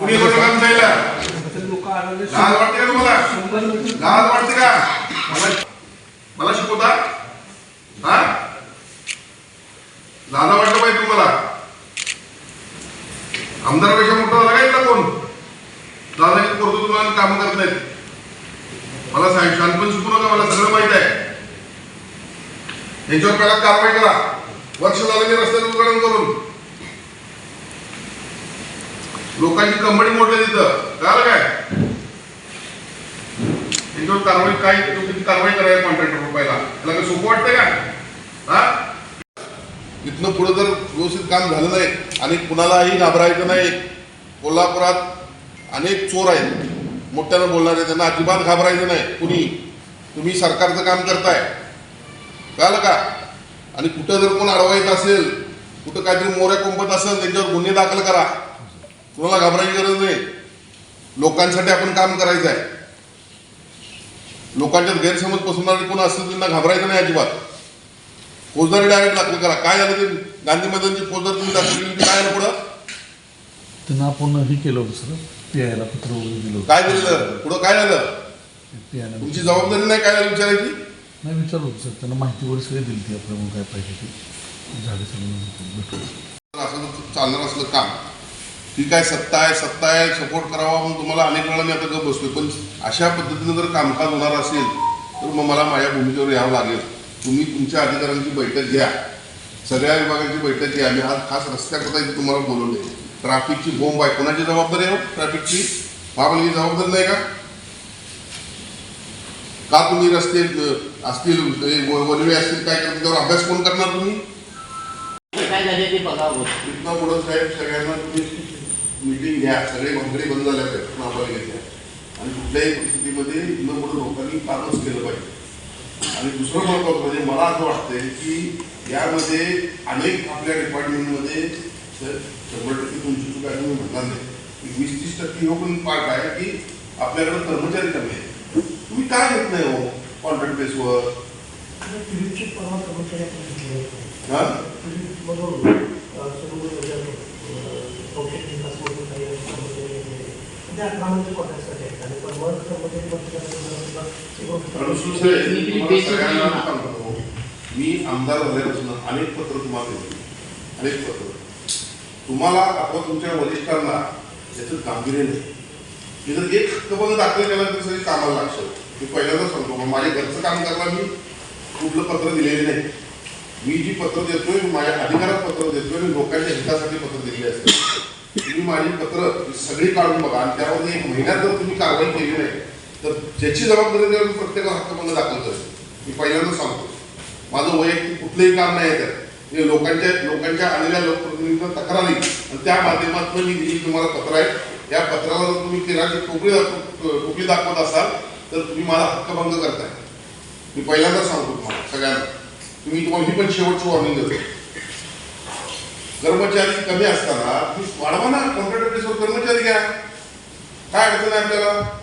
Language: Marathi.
कुणी खोटं काम जायला? लाज वाटते का तुम्हाला? लाज वाटते का? मला मला शिकवता? हा? लाजा वाटलं पाहिजे तुम्हाला. आमदारापेक्षा मोठा झाला का इथला कोण? दादाची करतो तुम्हाला काम करत नाहीत. मला सांग शांतपण शिकू नका मला सगळं माहीत आहे. यांच्यावर पहिला कारवाई करा. वर्ष झालं मी रस्त्यात उद्घाटन करून. लोकांची कंपनी मोडली तिथं. झालं काय? त्यांच्यावर कारवाई काय? किती कारवाई करायला कॉन्ट्रॅक्टर पहिला त्याला काय सोपं वाटतंय का? हा? इथनं पुढे जर व्यवस्थित काम झालं नाही आणि कुणालाही घाबरायचं नाही कोल्हापुरात अनेक चोर आहेत. मोठ्यानं बोलणारे त्यांना अजिबात घाबरायचं नाही. कुणी? तुम्ही सरकारचं काम करताय. कळलं का? आणि कुठं जर कोण अडवायचं असेल कुठं काहीतरी मोऱ्या कुंपत असेल त्यांच्यावर गुन्हे दाखल करा. कुणाला घाबरायची गरज नाही. लोकांसाठी आपण काम करायचं आहे लोकांच्यात गैरसमज पसरणारे कोण असतील त्यांना घाबरायचं नाही अजिबात. फौजदारी डायरेक्ट दाखल करा. काय झालं ते? गांधी मैदानची फौजदारी तुम्ही दाखल केली काय झालं पुढं? त्यांना आपण हे केलं होतं सर. पियायला पत्र वगैरे दिलं होतं. काय दिलं? पुढं काय झालं? पियायला तुमची जबाबदारी नाही काय झालं विचारायची? नाही विचारलं होतं सर. त्यांना माहिती वगैरे सगळी दिली ती आपल्याला काय पाहिजे ती. झाले सगळं. भेटून असं चालणार असलं काम. ठीक आहे सत्ता आहे सत्ता आहे सपोर्ट करावा म्हणून तुम्हाला अनेक वेळा मी आता गप बसतोय पण अशा पद्धतीनं जर कामकाज होणार असेल तर मग मला माझ्या भूमिकेवर यावं लागेल. तुम्ही तुमच्या अधिकाऱ्यांची बैठक घ्या. सगळ्या विभागांची बैठक घ्या. मी आज खास रस्त्याकरता इथे तुम्हाला बोलवले ट्रॅफिकची बोंब आहे. कोणाची जबाबदारी आहे हो? ट्रॅफिकची? महापालिकेची जबाबदारी नाही का? का तुम्ही रस्ते असतील वनवे असतील काय करतील त्यावर अभ्यास कोण करणार तुम्ही? काय झाले ते पुढं साहेब सगळ्यांना तुम्ही मीटिंग घ्या सगळे भानगडी बंद झाल्या पाहिजेत महापालिकेच्या आणि कुठल्याही परिस्थितीमध्ये इथनं पुढं लोकांनी कामच केलं पाहिजे. आणि दुसरं महत्वाचं म्हणजे मला असं वाटतंय की यामध्ये अनेक आपल्या डिपार्टमेंटमध्ये शंभर टक्के तुमची चूक आहे तुम्ही म्हणणार नाही. वीस तीस टक्के हो पण पार्ट आहे की आपल्याकडे कर्मचारी कमी आहे तुम्ही काय घेत नाही हो कॉन्ट्रॅक्ट बेसवर. हा फिलिप बरोबर अं, सर्व म्हणजे, अं, औषध विकास म्हणून काही कर्मचारी वगैरे. ते अठरा म्हणजे कॉन्ट्रॅक्टसाठी आहेत आणि परवा कर्मचारी म्हटल्यानंतर एक गोष्ट- अनुसूचित आहे. तुम्हाला सगळ्यांना सांगतो. मी आमदार झाल्यापासून अनेक पत्र तुम्हाला दिली. अनेक पत्र. तुम्हाला अथवा तुमच्या वरिष्ठांना याचं गांभीर्य नाही. मी जर एक हक्कभंग दाखल केला तर सगळी कामाला लागतं मी पहिल्यांदा सांगतो मग माझ्या घरचं काम करायला मी कुठलं पत्र दिलेले नाही. मी जी पत्र देतोय माझ्या अधिकारात पत्र देतोय आणि लोकांच्या हितासाठी पत्र दिलेले असते. तुम्ही माझी पत्र सगळी काढून बघा. आणि त्यामध्ये एक महिन्यात जर तुम्ही कारवाई केली नाही तर ज्याची जबाबदारी द्यावी मी प्रत्येकाला हक्कभंग दाखल करेल मी पहिल्यांदा सांगतो. माझं वैयक्तिक कुठलंही काम नाही आहे त्यात. हे लोकांच्या लोकांच्या आलेल्या लोकप्रतिनिधींना तक्रारी आणि त्या माध्यमातून मी दिली तुम्हाला पत्र आहे. या पत्राला जर तुम्ही केराची टोपली टोपली दाखवत असाल तर तुम्ही माझा हक्कभंग करताय. मी पहिल्यांदा सांगतो तुम्हाला सगळ्यांना. तुम्ही तुम्हाला ही पण शेवटची वॉर्निंग देतो. कर्मचारी कमी असताना तुम्ही वाढवा ना कॉन्ट्रॅक्टर कर्मचारी घ्या. काय अडचण आहे आपल्याला?